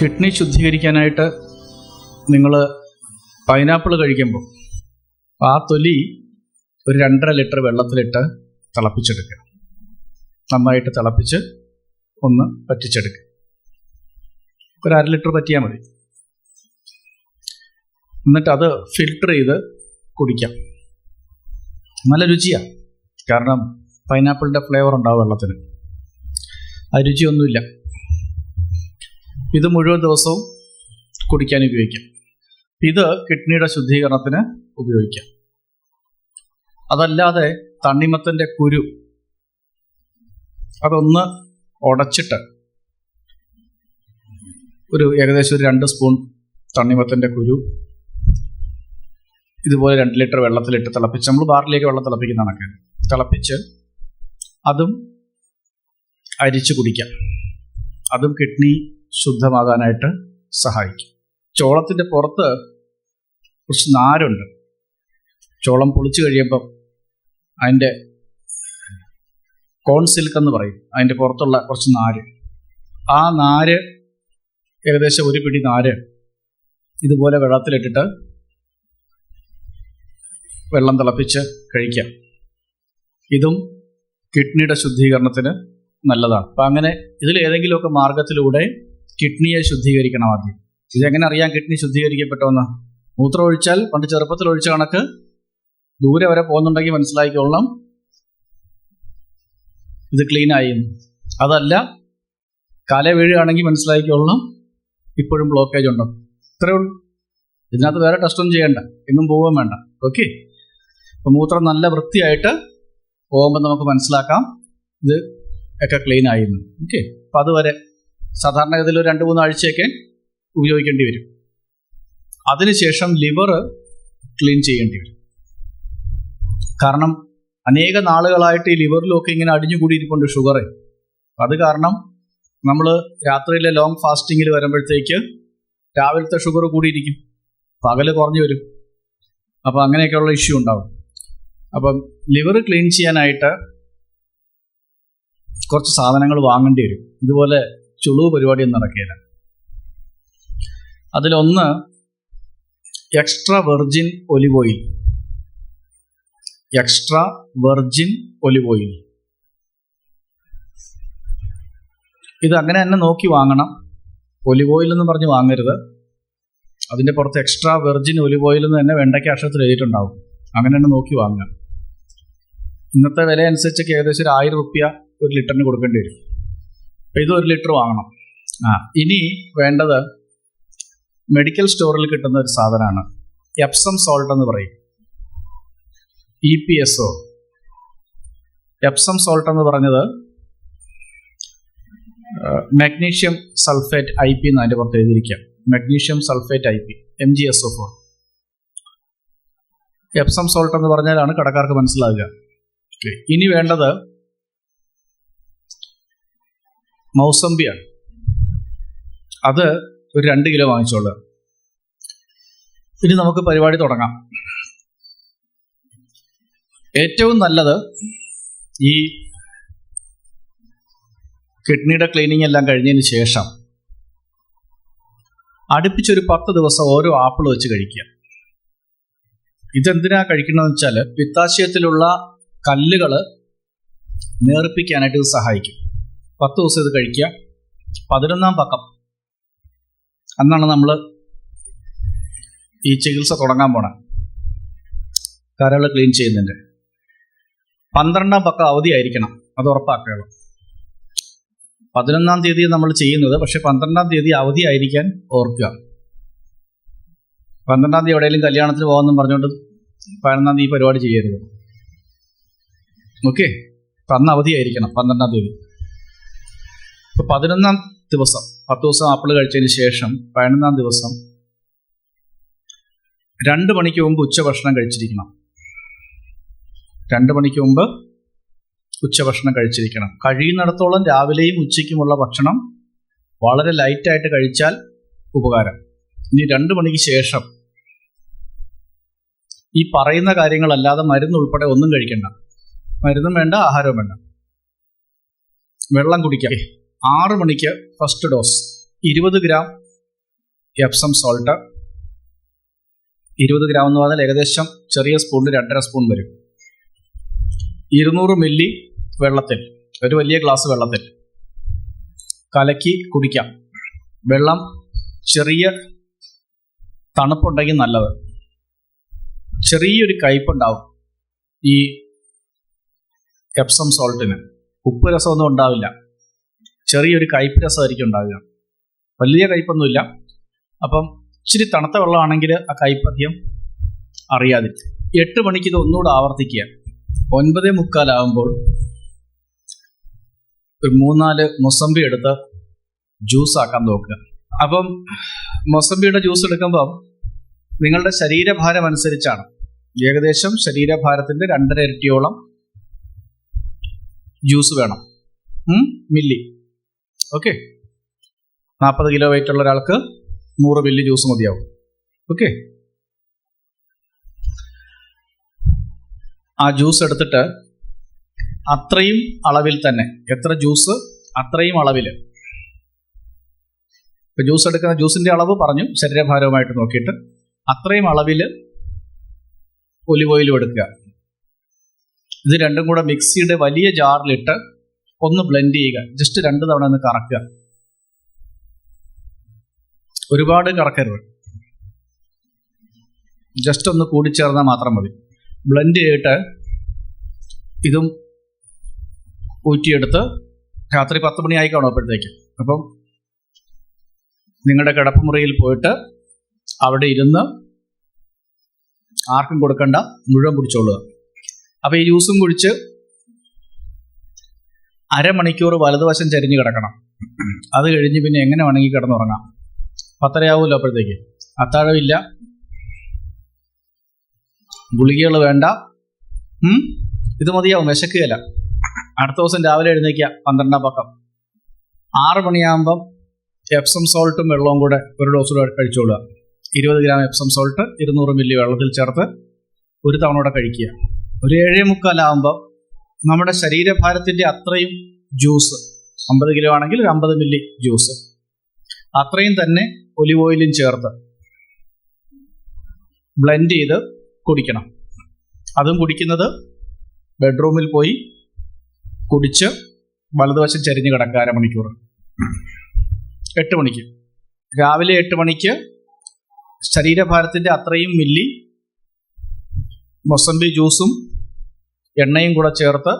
Kidney ശുദ്ധീകരിക്കാനായിട്ട് നിങ്ങൾ pineapple കഴിക്കുമ്പോൾ ആ തൊലി ഒരു രണ്ടര ലിറ്റർ വെള്ളത്തിലിട്ട് തിളപ്പിച്ചെടുക്കുക. നന്നായിട്ട് തിളപ്പിച്ച് ഒന്ന് പറ്റിച്ചെടുക്കുക ഒരു അര ലിറ്റർ പറ്റിയാൽ മതി. എന്നിട്ട് അത് ഫിൽട്ടർ ചെയ്ത് കുടിക്കാം. നല്ല രുചിയാണ് കാരണം പൈനാപ്പിളിന്റെ ഫ്ലേവർ ഉണ്ടാവും വെള്ളത്തിന്. ആ രുചിയൊന്നുമില്ല. ഇത് മുഴുവൻ ദിവസവും കുടിക്കാൻ ഉപയോഗിക്കാം. ഇത് കിഡ്നിയുടെ ശുദ്ധീകരണത്തിന് ഉപയോഗിക്കാം. അതല്ലാതെ തണ്ണിമത്തന്റെ കുരു അതൊന്ന് ഉടച്ചിട്ട് ഒരു ഏകദേശം ഒരു രണ്ട് സ്പൂൺ തണ്ണിമത്തന്റെ കുരു ഇതുപോലെ രണ്ട് ലിറ്റർ വെള്ളത്തിലിട്ട് തിളപ്പിച്ച് നമ്മൾ ബാറിലേക്ക് വെള്ളം തിളപ്പിക്കുന്ന കണക്ക്. തിളപ്പിച്ച് അതും അരിച്ച് കുടിക്കാം. അതും കിഡ്നി ശുദ്ധമാകാനായിട്ട് സഹായിക്കും. ചോളത്തിന്റെ പുറത്ത് കുറച്ച് നാരുണ്ട്. ചോളം പൊളിച്ചു കഴിയുമ്പം അതിന്റെ കോൺ സിൽക്ക് എന്ന് പറയും. അതിന്റെ പുറത്തുള്ള കുറച്ച് നാര്. ആ നാര് ഏകദേശം ഒരു പിടി നാര് ഇതുപോലെ വെള്ളത്തിലിട്ടിട്ട് വെള്ളം തിളപ്പിച്ച് കഴിക്കാം. ഇതും കിഡ്നിയുടെ ശുദ്ധീകരണത്തിന് നല്ലതാണ്. അപ്പം അങ്ങനെ ഇതിൽ ഏതെങ്കിലുമൊക്കെ മാർഗത്തിലൂടെ കിഡ്നിയെ ശുദ്ധീകരിക്കണം ആദ്യം. ഇതെങ്ങനെ അറിയാം കിഡ്നി ശുദ്ധീകരിക്കപ്പെട്ടോന്ന് മൂത്രം ഒഴിച്ചാൽ പണ്ട് ചെറുപ്പത്തിൽ ഒഴിച്ച കണക്ക് ദൂരെ വരെ പോകുന്നുണ്ടെങ്കിൽ മനസ്സിലാക്കിക്കൊള്ളണം ഇത് ക്ലീൻ എന്ന്. അതല്ല കാല വീഴുകയാണെങ്കിൽ മനസ്സിലാക്കിക്കൊള്ളണം ഇപ്പോഴും ബ്ലോക്കേജ് ഉണ്ടോ. ഇത്രയേ ഉള്ളൂ. ഇതിനകത്ത് വേറെ ടെസ്റ്റൊന്നും ചെയ്യണ്ട. എങ്ങും പോവുകയും വേണ്ട. ഓക്കെ അപ്പം മൂത്രം നല്ല വൃത്തിയായിട്ട് പോകുമ്പോൾ നമുക്ക് മനസ്സിലാക്കാം. ഇത് ഒക്കെ ക്ലീൻ ആയിരുന്നു ഓക്കെ അപ്പം അതുവരെ സാധാരണഗതിയിൽ രണ്ട് മൂന്ന് ആഴ്ചയൊക്കെ ഉപയോഗിക്കേണ്ടി വരും. അതിനുശേഷം ലിവർ ക്ലീൻ ചെയ്യേണ്ടി വരും. കാരണം അനേക നാളുകളായിട്ട് ഈ ലിവറിലൊക്കെ ഇങ്ങനെ അടിഞ്ഞുകൂടിയിരിപ്പുണ്ട് ഷുഗർ അത് കാരണം നമ്മൾ രാത്രിയിലെ ലോങ് ഫാസ്റ്റിങ്ങിൽ വരുമ്പോഴത്തേക്ക് രാവിലത്തെ ഷുഗർ കൂടിയിരിക്കും. പകൽ കുറഞ്ഞു വരും. അപ്പോൾ അങ്ങനെയൊക്കെയുള്ള ഇഷ്യൂ ഉണ്ടാവും. അപ്പം ലിവർ ക്ലീൻ ചെയ്യാനായിട്ട് കുറച്ച് സാധനങ്ങൾ വാങ്ങേണ്ടി വരും. ഇതുപോലെ ചുളിവ് പരിപാടിയൊന്നും നടക്കില്ല അതിലൊന്ന് extra virgin olive oil extra virgin olive oil ഇത് അങ്ങനെ തന്നെ നോക്കി വാങ്ങണം. ഒലിവ് ഓയിൽ എന്ന് പറഞ്ഞ് വാങ്ങരുത്. അതിന്റെ പുറത്ത് എക്സ്ട്രാ വെർജിൻ ഒലിവ് ഓയിൽ എന്ന് തന്നെ വെണ്ടയ്ക്ക അക്ഷരത്തിൽ എഴുതിയിട്ടുണ്ടാവും. അങ്ങനെ തന്നെ നോക്കി വാങ്ങുക. ഇന്നത്തെ വില അനുസരിച്ചൊക്കെ ഏകദേശം ഒരു ആയിരം റുപ്യ ഒരു ലിറ്ററിന് കൊടുക്കേണ്ടി വരും. അപ്പം ഇത് ഒരു ലിറ്റർ വാങ്ങണം. ആ ഇനി വേണ്ടത് മെഡിക്കൽ സ്റ്റോറിൽ കിട്ടുന്ന ഒരു സാധനമാണ്. എപ്സം സോൾട്ട് എന്ന് പറയും. E P S O Epsom salt എന്ന് പറഞ്ഞത് മാഗ്നീഷ്യം സൾഫേറ്റ് ഐ പി എന്ന് അതിന്റെ പുറത്ത് എഴുതിയിരിക്കാം magnesium sulphate I P M G S O four Epsom salt എന്ന് പറഞ്ഞാലാണ് കടക്കാർക്ക് മനസ്സിലാകുക ഇനി വേണ്ടത് മൗസമ്പിയാണ്. അത് ഒരു രണ്ട് കിലോ വാങ്ങിച്ചോളൂ. ഇനി നമുക്ക് പരിപാടി തുടങ്ങാം. ഏറ്റവും നല്ലത് ഈ കിഡ്നിയുടെ ക്ലീനിങ് എല്ലാം കഴിഞ്ഞതിന് ശേഷം അടുപ്പിച്ചൊരു പത്ത് ദിവസം ഓരോ ആപ്പിൾ വെച്ച് കഴിക്കുക. ഇതെന്തിനാ കഴിക്കണമെന്ന് വെച്ചാൽ പിത്താശയത്തിലുള്ള കല്ലുകൾ നേർപ്പിക്കാനായിട്ട് ഇത് സഹായിക്കും. പത്ത് ദിവസം ഇത് കഴിക്കുക. പതിനൊന്നാം പക്കം. അന്നാണ് നമ്മൾ ഈ ചികിത്സ തുടങ്ങാൻ പോണ. കരൾ ക്ലീൻ ചെയ്യുന്നതിന്റെ പന്ത്രണ്ടാം പക്കം അവധിയായിരിക്കണം അത് ഉറപ്പാക്കുക പതിനൊന്നാം തീയതി നമ്മൾ ചെയ്യുന്നത് പക്ഷെ പന്ത്രണ്ടാം തീയതി അവധി ആയിരിക്കാൻ ഓർക്കുക. പന്ത്രണ്ടാം തീയതി എവിടെയെങ്കിലും കല്യാണത്തിന് പോകാമെന്നും പറഞ്ഞുകൊണ്ട് പതിനൊന്നാം തീയതി പരിപാടി ചെയ്യരുത്. ഓക്കെ? അന്ന് അവധിയായിരിക്കണം പന്ത്രണ്ടാം തീയതി. ഇപ്പൊ പതിനൊന്നാം ദിവസം പത്ത് ദിവസം ആപ്പിൾ കഴിച്ചതിന് ശേഷം പതിനൊന്നാം ദിവസം രണ്ട് മണിക്ക് മുമ്പ് ഉച്ചഭക്ഷണം കഴിച്ചിരിക്കണം. രണ്ട് മണിക്ക് മുമ്പ് ഉച്ചഭക്ഷണം കഴിച്ചിരിക്കണം. കഴിയുന്നിടത്തോളം രാവിലെയും ഉച്ചയ്ക്കുമുള്ള ഭക്ഷണം വളരെ ലൈറ്റായിട്ട് കഴിച്ചാൽ ഉപകാരം. ഇനി രണ്ട് മണിക്ക് ശേഷം ഈ പറയുന്ന കാര്യങ്ങളല്ലാതെ മരുന്ന് ഉൾപ്പെടെ ഒന്നും കഴിക്കണ്ട. മരുന്നും വേണ്ട ആഹാരവും വേണ്ട. വെള്ളം കുടിക്കാം. ആറ് മണിക്ക് ഫസ്റ്റ് ഡോസ് ഇരുപത് ഗ്രാം എപ്സം സോൾട്ട് ഇരുപത് ഗ്രാം എന്ന് പറഞ്ഞാൽ ഏകദേശം ചെറിയ സ്പൂണിൽ രണ്ടര സ്പൂൺ വരും. ഇരുന്നൂറ് മില്ലി വെള്ളത്തിൽ ഒരു വലിയ ഗ്ലാസ് വെള്ളത്തിൽ കലക്കി കുടിക്കാം. വെള്ളം ചെറിയ തണുപ്പുണ്ടെങ്കിൽ നല്ലത്. ചെറിയൊരു കയ്പുണ്ടാവും ഈ എപ്സം സോൾട്ടിന് ഉപ്പ് രസമൊന്നും ഉണ്ടാവില്ല. ചെറിയൊരു കയ്പ് രസമായിരിക്കും ഉണ്ടാവുക. വലിയ കയ്പൊന്നുമില്ല അപ്പം ഇച്ചിരി തണുത്ത വെള്ളമാണെങ്കിൽ ആ കയ്പ് അധികം അറിയാതെ എട്ട് മണിക്ക് ഇത് ഒന്നുകൂടെ ആവർത്തിക്കുക. ഒൻപതേ മുക്കാലാവുമ്പോൾ ഒരു മൂന്നാൽ മൊസമ്പി എടുത്ത് ജ്യൂസ് ആക്കാൻ നോക്കുക. അപ്പം മൊസമ്പിയുടെ ജ്യൂസ് എടുക്കുമ്പം നിങ്ങളുടെ ശരീരഭാരം അനുസരിച്ചാണ്. ഏകദേശം ശരീരഭാരത്തിന്റെ രണ്ടര ഇരട്ടിയോളം ജ്യൂസ് വേണം. മില്ലി. ഓക്കെ നാൽപ്പത് കിലോ വെയിറ്റ് ഉള്ള ഒരാൾക്ക് നൂറ് മില്ലി ജ്യൂസ് മതിയാവും. ഓക്കെ ആ ജ്യൂസ് എടുത്തിട്ട് അത്രയും അളവിൽ തന്നെ എത്ര ജ്യൂസ് അത്രയും അളവിൽ. ഇപ്പൊ ജ്യൂസ് എടുക്കുന്ന ജ്യൂസിന്റെ അളവ് പറഞ്ഞു ശരീരഭാരവുമായിട്ട് നോക്കിയിട്ട് അത്രയും അളവിൽ ഒലിവ് ഓയിലും എടുക്കുക. ഇത് രണ്ടും കൂടെ മിക്സിയുടെ വലിയ ജാറിലിട്ട് ഒന്ന് ബ്ലെൻഡ് ചെയ്യുക. ജസ്റ്റ് രണ്ട് തവണ ഒന്ന് കറക്കുക. ഒരുപാട് കറക്കരുത്. ജസ്റ്റ് ഒന്ന് കൂടിച്ചേർന്നാൽ മാത്രം മതി. ബ്ലെൻഡ് ചെയ്തിട്ട് ഇതും ഊറ്റിയെടുത്ത് രാത്രി പത്ത് മണി ആയി കാണും അപ്പോഴത്തേക്ക് അപ്പം നിങ്ങളുടെ കിടപ്പുമുറിയിൽ പോയിട്ട് അവിടെ ഇരുന്ന് ആർക്കും കൊടുക്കണ്ട മുഴുവൻ കുടിച്ചോളുക. അപ്പോൾ ഈ ജ്യൂസും കുടിച്ച് അരമണിക്കൂർ വലതുവശം ചരിഞ്ഞ് കിടക്കണം. അത് കഴിഞ്ഞ് പിന്നെ എങ്ങനെ വേണമെങ്കിൽ കിടന്നുറങ്ങാം. പത്തരയാവുമല്ലോ അപ്പോഴത്തേക്ക്. അത്താഴമില്ല. ഗുളികകൾ വേണ്ട. ഇത് മതിയാവും. വിശക്കുകയല്ല. അടുത്ത ദിവസം രാവിലെ എഴുന്നേക്കുക. പന്ത്രണ്ടാം പക്കം. ആറ് മണിയാകുമ്പം എപ്സം സോൾട്ടും വെള്ളവും കൂടെ ഒരു ഡോസ് കഴിച്ചോളുക ഇരുപത് ഗ്രാം എപ്സം സോൾട്ട് ഇരുന്നൂറ് മില്ലി വെള്ളത്തിൽ ചേർത്ത് ഒരു തവണ കൂടെ കഴിക്കുക. ഒരു ഏഴേ മുക്കാലാകുമ്പോൾ നമ്മുടെ ശരീരഭാരത്തിന്റെ അത്രയും ജ്യൂസ് അമ്പത് കിലോ ആണെങ്കിൽ ഒരു അമ്പത് മില്ലി ജ്യൂസ്. അത്രയും തന്നെ ഒലിവ് ഓയിലും ചേർത്ത് ബ്ലെൻഡ് ചെയ്ത് കുടിക്കണം. അതും കുടിക്കുന്നത് ബെഡ്റൂമിൽ പോയി കുടിച്ച് വലതുവശം ചരിഞ്ഞ് കിടക്കുക അരമണിക്കൂർ. എട്ട് മണിക്ക്. രാവിലെ എട്ട് മണിക്ക് ശരീരഭാരത്തിന്റെ അത്രയും മില്ലി മൊസംബി ജ്യൂസും എണ്ണയും കൂടെ ചേർത്ത്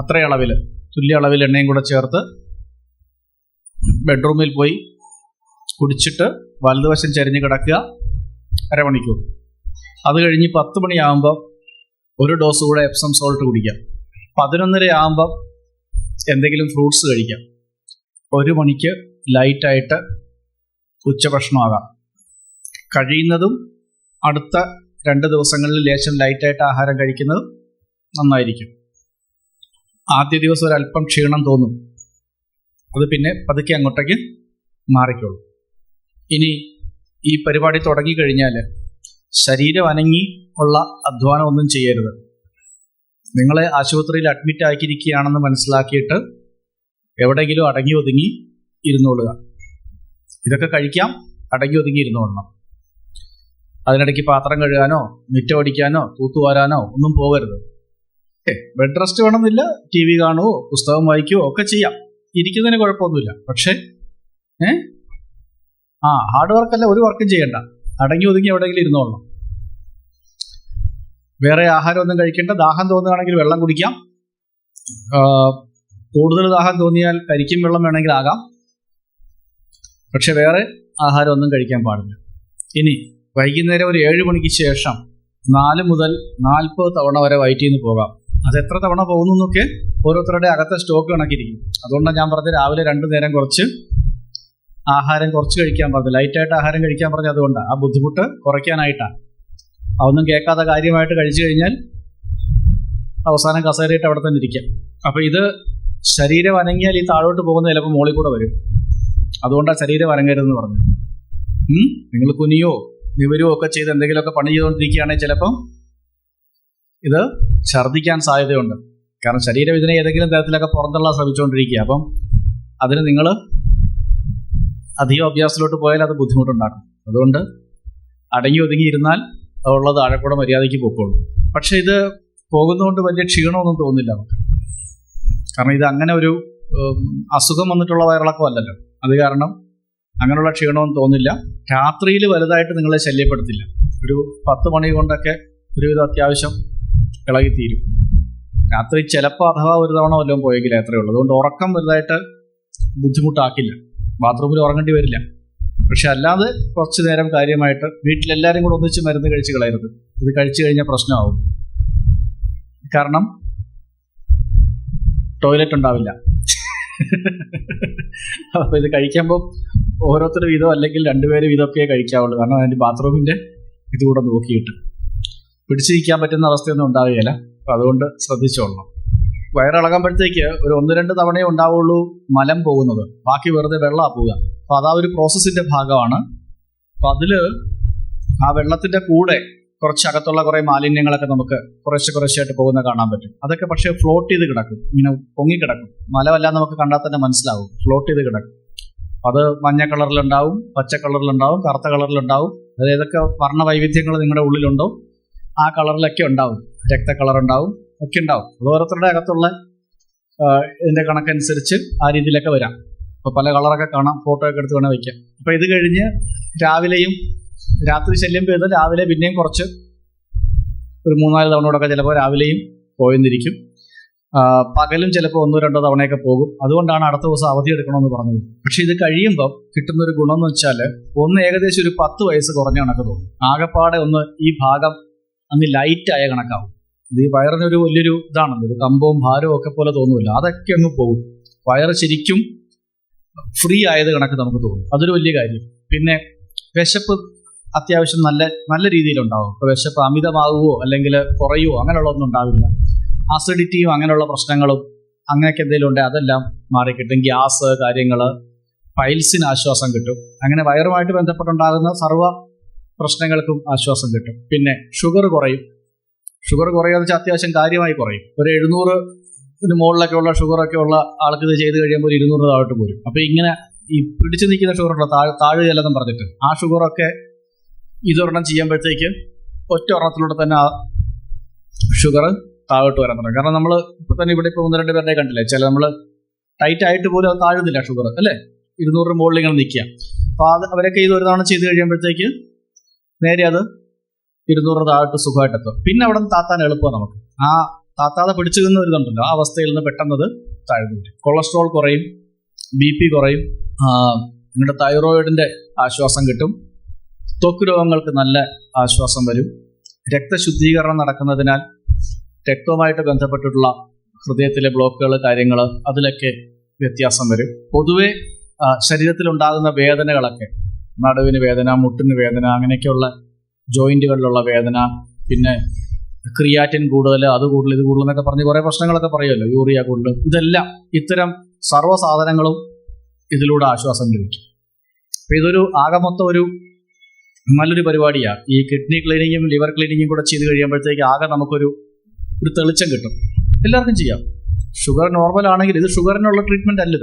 അത്ര അളവിൽ തുല്യ അളവിൽ എണ്ണയും കൂടെ ചേർത്ത് ബെഡ്റൂമിൽ പോയി കുടിച്ചിട്ട് വലതുവശം ചരിഞ്ഞ് കിടക്കുക അരമണിക്കൂർ. അത് കഴിഞ്ഞ് പത്ത് മണിയാകുമ്പോൾ ഒരു ഡോസ് കൂടെ എപ്സം സോൾട്ട് കുടിക്കാം. പതിനൊന്നര ആകുമ്പോൾ എന്തെങ്കിലും ഫ്രൂട്ട്സ് കഴിക്കാം. ഒരു മണിക്ക് ലൈറ്റായിട്ട് ഉച്ചഭക്ഷണമാകാം. കഴിയുന്നതും അടുത്ത രണ്ട് ദിവസങ്ങളിൽ ലേശം ലൈറ്റായിട്ട് ആഹാരം കഴിക്കുന്നത് നന്നായിരിക്കും. ആദ്യ ദിവസം ഒരല്പം ക്ഷീണം തോന്നും. അത് പിന്നെ പതുക്കെ അങ്ങോട്ടേക്ക് മാറിക്കോളും. ഇനി ഈ പരിപാടി തുടങ്ങിക്കഴിഞ്ഞാൽ ശരീരം അനങ്ങി ഉള്ള അധ്വാനം ഒന്നും ചെയ്യരുത്. നിങ്ങളെ ആശുപത്രിയിൽ അഡ്മിറ്റ് ആക്കിയിരിക്കുകയാണെന്ന് മനസ്സിലാക്കിയിട്ട് എവിടെയെങ്കിലും അടങ്ങി ഒതുങ്ങി ഇരുന്നോളുക. ഇതൊക്കെ കഴിക്കാം അടങ്ങി ഒതുങ്ങി ഇരുന്നോളണം. അതിനിടയ്ക്ക് പാത്രം കഴുകാനോ മിറ്റമടിക്കാനോ തൂത്തുവാരാനോ ഒന്നും പോകരുത്. ഏ ബെഡ് റെസ്റ്റ് വേണമെന്നില്ല. ടി വി കാണുവോ പുസ്തകം വായിക്കുവോ ഒക്കെ ചെയ്യാം. ഇരിക്കുന്നതിന് കുഴപ്പമൊന്നുമില്ല. പക്ഷേ ഏ? ആ ഹാർഡ് വർക്കല്ല ഒരു വർക്കും ചെയ്യണ്ട. അടങ്ങി ഒതുങ്ങി എവിടെയെങ്കിലും ഇരുന്നോളണം. വേറെ ആഹാരമൊന്നും കഴിക്കേണ്ട. ദാഹം തോന്നുകയാണെങ്കിൽ വെള്ളം കുടിക്കാം. കൂടുതൽ ദാഹം തോന്നിയാൽ കരിക്കും വെള്ളം വേണമെങ്കിൽ ആകാം. പക്ഷെ വേറെ ആഹാരമൊന്നും കഴിക്കാൻ പാടില്ല. ഇനി വൈകുന്നേരം ഒരു ഏഴ് മണിക്ക് ശേഷം നാല് മുതൽ നാൽപ്പത് തവണ വരെ വയറ്റിൽ നിന്ന് പോകാം. അത് എത്ര തവണ പോകുന്നു എന്നൊക്കെ ഓരോരുത്തരുടെ അകത്തെ സ്റ്റോക്ക് കണക്കിരിക്കും. അതുകൊണ്ടാണ് ഞാൻ പറഞ്ഞത് രാവിലെ രണ്ടു നേരം കുറച്ച് ആഹാരം കുറച്ച് കഴിക്കാൻ പറഞ്ഞത്. ലൈറ്റായിട്ട് ആഹാരം കഴിക്കാൻ പറഞ്ഞത് അതുകൊണ്ടാണ് ആ ബുദ്ധിമുട്ട് കുറയ്ക്കാനായിട്ടാണ് അതൊന്നും കേൾക്കാത്ത കാര്യമായിട്ട് കഴിച്ചു കഴിഞ്ഞാൽ അവസാനം കസേരയിട്ട് അവിടെ തന്നെ ഇരിക്കാം. അപ്പം ഇത് ശരീരം അനങ്ങിയാൽ ഈ താഴോട്ട് പോകുന്ന ചിലപ്പോൾ മോളിൽ കൂടെ വരും. അതുകൊണ്ടാണ് ശരീരം അനങ്ങരുതെന്ന് പറഞ്ഞത്. നിങ്ങൾ കുനിയോ നിവരുമോ ഒക്കെ ചെയ്ത് എന്തെങ്കിലുമൊക്കെ പണി ചെയ്തുകൊണ്ടിരിക്കുകയാണെങ്കിൽ ചിലപ്പം ഇത് ഛർദ്ദിക്കാൻ സാധ്യതയുണ്ട്. കാരണം ശരീരവേദന ഏതെങ്കിലും തരത്തിലൊക്കെ പുറന്തള്ളാൻ ശ്രമിച്ചുകൊണ്ടിരിക്കുക. അപ്പം അതിന് നിങ്ങൾ അധികം അഭ്യാസത്തിലോട്ട് പോയാൽ അത് ബുദ്ധിമുട്ടുണ്ടാക്കും. അതുകൊണ്ട് അടങ്ങി ഒതുങ്ങി ഇരുന്നാൽ ഉള്ളത് ആഴക്കൂടെ മര്യാദയ്ക്ക് പൊക്കോളും. പക്ഷെ ഇത് പോകുന്നതുകൊണ്ട് വലിയ ക്ഷീണമൊന്നും തോന്നില്ല നമുക്ക്. കാരണം ഇത് അങ്ങനെ ഒരു അസുഖം വന്നിട്ടുള്ള വയറിളക്കം അല്ലല്ലോ. അത് കാരണം അങ്ങനെയുള്ള ക്ഷീണമൊന്നും തോന്നില്ല. രാത്രിയിൽ വലുതായിട്ട് നിങ്ങളെ ശല്യപ്പെടുത്തില്ല. ഒരു പത്ത് മണി കൊണ്ടൊക്കെ ഒരുവിധം അത്യാവശ്യം ഇളകിത്തീരും. രാത്രി ചിലപ്പോൾ അഥവാ ഒരു തവണ വല്ലതും പോയെങ്കിൽ അത്രയേ ഉള്ളൂ. അതുകൊണ്ട് ഉറക്കം വലുതായിട്ട് ബുദ്ധിമുട്ടാക്കില്ല. ബാത്റൂമിൽ ഉറങ്ങേണ്ടി വരില്ല. പക്ഷെ അല്ലാതെ കുറച്ച് നേരം കാര്യമായിട്ട് വീട്ടിലെല്ലാവരും കൂടെ ഒന്നിച്ച് മരുന്ന് കഴിച്ച് കളയരുത്. ഇത് കഴിച്ചു കഴിഞ്ഞാൽ പ്രശ്നമാവും. കാരണം ടോയ്ലറ്റ് ഉണ്ടാവില്ല. അപ്പൊ ഇത് കഴിക്കുമ്പോൾ ഓരോരുത്തർ വീതം അല്ലെങ്കിൽ രണ്ടുപേര് വീതമൊക്കെ കഴിക്കാവുള്ളൂ. കാരണം അതിന്റെ ബാത്റൂമിന്റെ ഇതുകൂടെ നോക്കിയിട്ട്. പിടിച്ചിരിക്കാൻ പറ്റുന്ന അവസ്ഥയൊന്നും ഉണ്ടാവുകയില്ല. അപ്പൊ അതുകൊണ്ട് ശ്രദ്ധിച്ചോളണം. വയറിളകുമ്പോഴത്തേക്ക് ഒരു ഒന്ന് രണ്ട് തവണയേ ഉണ്ടാവുള്ളൂ മലം പോകുന്നത്. ബാക്കി വെറുതെ വെള്ളമാണ് പോവുക. അപ്പൊ അതാ ഒരു പ്രോസസ്സിന്റെ ഭാഗമാണ്. അപ്പൊ അതിൽ ആ വെള്ളത്തിന്റെ കൂടെ കുറച്ചകത്തുള്ള കുറേ മാലിന്യങ്ങളൊക്കെ നമുക്ക് കുറേശ്ശെ കുറേശ്ശായിട്ട് പോകുന്ന കാണാൻ പറ്റും. അതൊക്കെ പക്ഷേ ഫ്ലോട്ട് ചെയ്ത് കിടക്കും. ഇങ്ങനെ പൊങ്ങിക്കിടക്കും മലമല്ല നമുക്ക് കണ്ടാൽ തന്നെ മനസ്സിലാവും. ഫ്ലോട്ട് ചെയ്ത് കിടക്കും. അത് മഞ്ഞ കളറിലുണ്ടാവും പച്ച കളറിലുണ്ടാവും കറുത്ത കളറിലുണ്ടാവും അത് ഏതൊക്കെ വർണ വൈവിധ്യങ്ങൾ നിങ്ങളുടെ ഉള്ളിലുണ്ടോ ആ കളറിലൊക്കെ ഉണ്ടാവും. രക്ത കളർ ഉണ്ടാവും. ഒക്കെ ഉണ്ടാവും. അത് ഓരോരുത്തരുടെ അകത്തുള്ള ഇതിന്റെ കണക്കനുസരിച്ച് ആ രീതിയിലൊക്കെ വരാം. അപ്പൊ പല കളറൊക്കെ കാണാം. ഫോട്ടോ ഒക്കെ എടുത്ത് വേണേൽ വെക്കാം അപ്പൊ ഇത് കഴിഞ്ഞ് രാവിലെയും രാത്രി ശല്യം പെയ്ത് രാവിലെ പിന്നെയും കുറച്ച് ഒരു മൂന്നാൽ തവണയോടൊക്കെ ചിലപ്പോൾ രാവിലെയും പോയെന്നിരിക്കും. പകലും ചിലപ്പോൾ ഒന്നോ രണ്ടോ തവണയൊക്കെ പോകും. അതുകൊണ്ടാണ് അടുത്ത ദിവസം അവധി എടുക്കണമെന്ന് പറഞ്ഞത്. പക്ഷെ ഇത് കഴിയുമ്പോൾ കിട്ടുന്ന ഒരു ഗുണം എന്ന് വെച്ചാൽ ഒന്ന് ഏകദേശം ഒരു പത്ത് വയസ്സ് കുറഞ്ഞ കണക്ക് തോന്നും. ആകെപ്പാടെ ഒന്ന് ഈ ഭാഗം അങ്ങ് ആയ കണക്കാവും. ഇത് ഈ വയറിനൊരു വലിയൊരു ഇതാണല്ലോ ഒരു കമ്പവും ഭാരവും ഒക്കെ പോലെ തോന്നുമല്ലോ. അതൊക്കെ അങ്ങ് പോകും. വയറ് ശരിക്കും ഫ്രീ ആയത് കണക്ക് നമുക്ക് തോന്നും. അതൊരു വലിയ കാര്യം. പിന്നെ വിശപ്പ് അത്യാവശ്യം നല്ല നല്ല രീതിയിലുണ്ടാവും. ഇപ്പൊ വിശപ്പ് അമിതമാകുമോ അല്ലെങ്കിൽ കുറയുമോ അങ്ങനെയുള്ള ഒന്നും ഉണ്ടാവില്ല ആസിഡിറ്റിയും അങ്ങനെയുള്ള പ്രശ്നങ്ങളും അങ്ങനെയൊക്കെ എന്തെങ്കിലും ഉണ്ടെങ്കിൽ അതെല്ലാം മാറിക്കിട്ടും. ഗ്യാസ് കാര്യങ്ങൾ പൈൽസിന് ആശ്വാസം കിട്ടും. അങ്ങനെ വയറുമായിട്ട് ബന്ധപ്പെട്ടുണ്ടാകുന്ന സർവ പ്രശ്നങ്ങൾക്കും ആശ്വാസം കിട്ടും. പിന്നെ ഷുഗർ കുറയും. ഷുഗർ കുറയാന്ന് വെച്ചാൽ അത്യാവശ്യം കാര്യമായി കുറയും. ഒരു എഴുന്നൂറ് മുകളിലൊക്കെ ഉള്ള ഷുഗറൊക്കെ ഉള്ള ആൾക്ക് ഇത് ചെയ്ത് കഴിയുമ്പോൾ ഇരുന്നൂറ് താഴോട്ട് പോരും. അപ്പോൾ ഇങ്ങനെ ഈ പിടിച്ചു നിൽക്കുന്ന ഉണ്ടോ താഴ് താഴ് ചെല്ലെന്നും പറഞ്ഞിട്ട്. ആ ഷുഗറൊക്കെ ഇതൊരെണ്ണം ചെയ്യുമ്പോഴത്തേക്ക് ഒറ്റ ഒരെണ്ണത്തിലൂടെ തന്നെ ആ ഷുഗർ താഴോട്ട് വരാൻ തുടങ്ങും. കാരണം നമ്മൾ ഇപ്പൊ തന്നെ ഇവിടെ ഇപ്പോൾ ഒന്ന് രണ്ട് പേരുടെ കണ്ടില്ലേ? ചില നമ്മൾ ടൈറ്റ് ആയിട്ട് പോലും താഴുന്നില്ല ഷുഗർ അല്ലേ? ഇരുന്നൂറിന് മുകളിൽ ഇങ്ങനെ നിൽക്കുക. അപ്പോൾ അത് അവരൊക്കെ ഇത് ഒരു തവണ ചെയ്ത് കഴിയുമ്പോഴത്തേക്ക് നേരെ അത് ഇരുന്നൂറ് താഴോട്ട് സുഖമായിട്ടെത്തും. പിന്നെ അവിടെ നിന്ന് താത്താൻ എളുപ്പമാണ് നമുക്ക്. ആ താത്താതെ പിടിച്ചു നിന്ന് ഒരു ഇതുണ്ടല്ലോ ആ അവസ്ഥയിൽ നിന്ന് പെട്ടെന്നത് താഴ്ന്നു കൊളസ്ട്രോൾ കുറയും ബി പി കുറയും നിങ്ങളുടെ തൈറോയിഡിന്റെ ആശ്വാസം കിട്ടും. ത്വക്ക് രോഗങ്ങൾക്ക് നല്ല ആശ്വാസം വരും. രക്തശുദ്ധീകരണം നടക്കുന്നതിനാൽ രക്തവുമായിട്ട് ബന്ധപ്പെട്ടിട്ടുള്ള ഹൃദയത്തിലെ ബ്ലോക്കുകൾ കാര്യങ്ങൾ അതിലൊക്കെ വ്യത്യാസം വരും. പൊതുവെ ശരീരത്തിലുണ്ടാകുന്ന വേദനകളൊക്കെ നടുവിന് വേദന മുട്ടിന് വേദന അങ്ങനെയൊക്കെയുള്ള ജോയിന്റുകളിലുള്ള വേദന പിന്നെ ക്രിയാറ്റിൻ കൂടുതൽ അത് കൂടുതൽ ഇത് കൂടുതൽ എന്നൊക്കെ പറഞ്ഞ് കുറേ പ്രശ്നങ്ങളൊക്കെ പറയുമല്ലോ യൂറിയ കൂടുതൽ. ഇതെല്ലാം ഇത്തരം സർവ സാധനങ്ങളും ഇതിലൂടെ ആശ്വാസം ലഭിക്കും. അപ്പം ഇതൊരു ആകെ ഒരു നല്ലൊരു പരിപാടിയാണ് ഈ കിഡ്നി ക്ലീനിങ്ങും ലിവർ ക്ലീനിങ്ങും കൂടെ ചെയ്ത് കഴിയുമ്പോഴത്തേക്ക് ആകെ നമുക്കൊരു ഒരു തെളിച്ചം കിട്ടും. എല്ലാവർക്കും ചെയ്യാം. ഷുഗർ നോർമൽ ആണെങ്കിൽ ഇത് ഷുഗറിനുള്ള ട്രീറ്റ്മെന്റ് അല്ല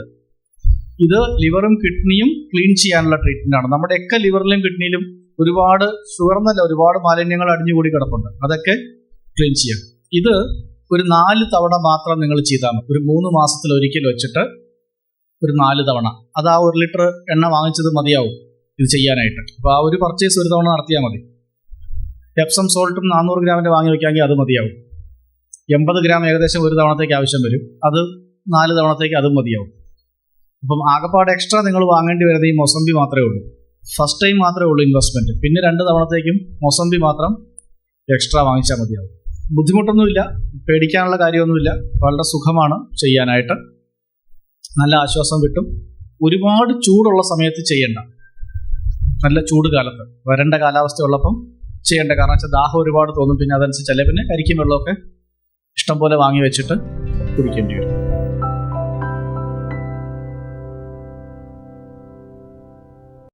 ഇത് ലിവറും കിഡ്നിയും ക്ലീൻ ചെയ്യാനുള്ള ട്രീറ്റ്മെന്റ് ആണ്. നമ്മുടെയൊക്കെ ലിവറിലും കിഡ്നിയിലും ഒരുപാട് ഷുഗർ എന്നല്ല ഒരുപാട് മാലിന്യങ്ങൾ അടിഞ്ഞുകൂടി കിടപ്പുണ്ട്. അതൊക്കെ ക്ലീൻ ചെയ്യാം. ഇത് ഒരു നാല് തവണ മാത്രം നിങ്ങൾ ചെയ്താൽ മതി. ഒരു മൂന്ന് മാസത്തിൽ ഒരിക്കൽ വെച്ചിട്ട് ഒരു നാല് തവണ. അത് ആ ഒരു ലിറ്റർ എണ്ണ വാങ്ങിച്ചത് മതിയാവും ഇത് ചെയ്യാനായിട്ട്. അപ്പോൾ ആ ഒരു പർച്ചേസ് ഒരു തവണ നടത്തിയാൽ മതി. എപ്സം സോൾട്ടും നാനൂറ് ഗ്രാമിന്റെ വാങ്ങി വെക്കാമെങ്കിൽ അത് മതിയാവും. എൺപത് ഗ്രാം ഏകദേശം ഒരു തവണത്തേക്ക് ആവശ്യം വരും. അത് നാല് തവണത്തേക്ക് അതും മതിയാവും. അപ്പം ആകപ്പാട് എക്സ്ട്രാ നിങ്ങൾ വാങ്ങേണ്ടി വരുന്നത് ഈ മൊസംബി മാത്രമേ ഉള്ളൂ. ഫസ്റ്റ് ടൈം മാത്രമേ ഉള്ളൂ ഇൻവെസ്റ്റ്മെന്റ് പിന്നെ രണ്ട് തവണത്തേക്കും മൊസംബി മാത്രം എക്സ്ട്രാ വാങ്ങിച്ചാൽ മതിയാവും. ബുദ്ധിമുട്ടൊന്നുമില്ല പേടിക്കാനുള്ള കാര്യമൊന്നുമില്ല. വളരെ സുഖമാണ് ചെയ്യാനായിട്ട്. നല്ല ആശ്വാസം കിട്ടും. ഒരുപാട് ചൂടുള്ള സമയത്ത് ചെയ്യണ്ട. നല്ല ചൂട് കാലത്ത്. വരണ്ട കാലാവസ്ഥ ഉള്ളപ്പം ചെയ്യേണ്ട. കാരണം വെച്ചാൽ ദാഹം ഒരുപാട് തോന്നും. പിന്നെ അതനുസരിച്ച് അല്ലെ പിന്നെ കരിക്കും വെള്ളമൊക്കെ ഇഷ്ടം പോലെ വാങ്ങി വെച്ചിട്ട് കുടിക്കേണ്ടി വരും.